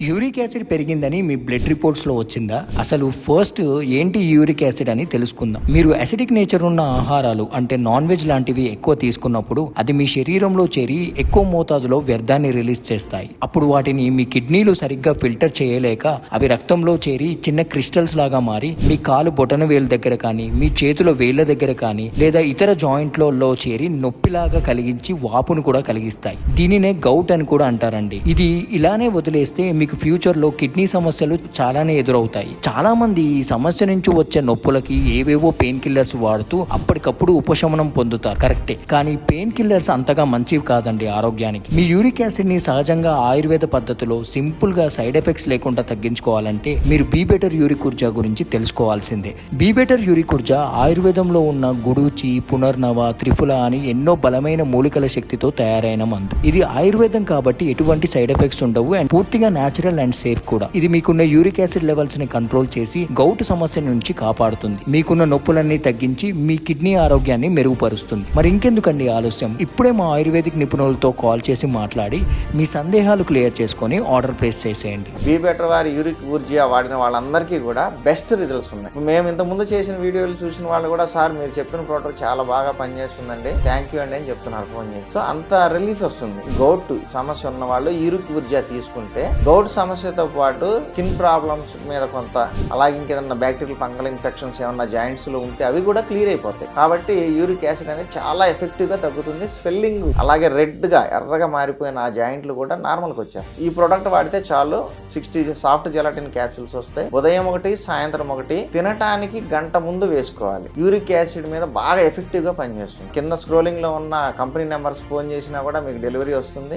Uric acid పెరిగిందని మీ blood రిపోర్ట్స్లో వచ్చిందా? అసలు ఫస్ట్ ఏంటి యూరిక్ యాసిడ్ అని తెలుసుకుందాం. మీరు అసిడిక్ నేచర్ ఉన్న ఆహారాలు అంటే నాన్ వెజ్ లాంటివి ఎక్కువ తీసుకున్నప్పుడు అది మీ శరీరంలో చేరి ఎక్కువ మోతాదులో వ్యర్థాన్ని రిలీజ్ చేస్తాయి. అప్పుడు వాటిని మీ కిడ్నీలు సరిగ్గా ఫిల్టర్ చేయలేక అవి రక్తంలో చేరి చిన్న క్రిస్టల్స్ లాగా మారి మీ కాలు బొటన వేలు దగ్గర కానీ మీ చేతుల వేళ్ళ దగ్గర కానీ లేదా ఇతర జాయింట్లలో చేరి నొప్పిలాగా కలిగించి వాపును కూడా కలిగిస్తాయి. దీనినే గౌట్ అని కూడా అంటారండి. ఇది ఇలానే వదిలేస్తే మీ మీకు ఫ్యూచర్లో కిడ్నీ సమస్యలు చాలానే ఎదురవుతాయి. చాలా మంది ఈ సమస్య నుంచి వచ్చే నొప్పులకి ఏవేవో పెయిన్ కిల్లర్స్ వాడుతూ అప్పటికప్పుడు ఉపశమనం పొందుతారు. కరెక్టే. కానీ పెయిన్ కిల్లర్స్ అంతగా మంచివి కాదండి ఆరోగ్యానికి. మీ యూరిక్ యాసిడ్ని సహజంగా ఆయుర్వేద పద్ధతిలో సింపుల్గా సైడ్ ఎఫెక్ట్స్ లేకుండా తగ్గించుకోవాలంటే మీరు బీ బెటర్ యూరిక్ ఊర్జా గురించి తెలుసుకోవాల్సిందే. బీ బెటర్ యూరిక్ ఊర్జా ఆయుర్వేదంలో ఉన్న గుడూచి పునర్నవ త్రిఫుల అని ఎన్నో బలమైన మూలికల శక్తితో తయారైన మందు. ఇది ఆయుర్వేదం కాబట్టి ఎటువంటి సైడ్ ఎఫెక్ట్స్ ఉండవు అండ్ పూర్తిగా న్యాచురల్ అండ్ సేఫ్ కూడా. ఇది మీకున్న యూరిక్ యాసిడ్ లెవెల్స్ని కంట్రోల్ చేసి గౌట్ సమస్య నుంచి కాపాడుతుంది. మీకున్న నొప్పులన్నీ తగ్గించి మీ కిడ్నీ ఆరోగ్యాన్ని మెరుగుపరుస్తుంది. మరి ఇంకెందుకండి ఆలస్యం? ఇప్పుడే మా ఆయుర్వేదిక్ నిపుణులతో కాల్ చేసి మాట్లాడి మీ సందేహాలు క్లియర్ చేసుకొని ఆర్డర్ ప్లేస్ చేసేయండి. బీ బెటర్ వారి యూరిక్ ఊర్జియా వాడిన వాళ్ళందరికీ కూడా బెస్ట్ రిజల్ట్స్ ఉన్నాయి. మేము ఇంత ముందు చేసిన వీడియోలు చూసిన వాళ్ళు కూడా సార్ మీరు చెప్పిన ప్రోడక్ట్ చాలా బాగా పనిచేస్తుందండి. థ్యాంక్ యూ అండి అని చెప్తున్నారు ఫోన్ చేసి. సో అంత రిలీఫ్ వస్తుంది. గౌట్ సమస్య ఉన్న వాళ్ళు యూరిక్ ఊర్జియా తీసుకుంటే గౌట్ సమస్యతో పాటు స్కిన్ ప్రాబ్లమ్స్ మీద కొంత అలాగే ఇంకేదన్నా బ్యాక్టీరియల్ ఫంగల్ ఇన్ఫెక్షన్స్ ఏమన్నా జాయింట్స్లో ఉంటే అవి కూడా క్లియర్ అయిపోతాయి. కాబట్టి యూరిక్ యాసిడ్ అనేది చాలా ఎఫెక్టివ్గా తగ్గుతుంది. స్వెల్లింగ్ అలాగే రెడ్గా ఎర్రగా మారిపోయిన ఆ జాయింట్లు కూడా నార్మల్కి వచ్చేస్తాయి. ఈ ప్రోడక్ట్ వాడితే చాలు సిక్స్టీ సాఫ్ట్ జెలాటిన్ క్యాప్సూల్స్ వస్తాయి. ఉదయం ఒకటి సాయంత్రం ఒకటి తినటానికి గంట ముందు వేసుకోవాలి. యూరిక్ యాసిడ్ మీద బాగా ఎఫెక్టివ్గా పనిచేస్తుంది. కింద స్క్రోలింగ్లో ఉన్న కంపెనీ నెంబర్స్ ఫోన్ చేసినా కూడా మీకు డెలివరీ వస్తుంది.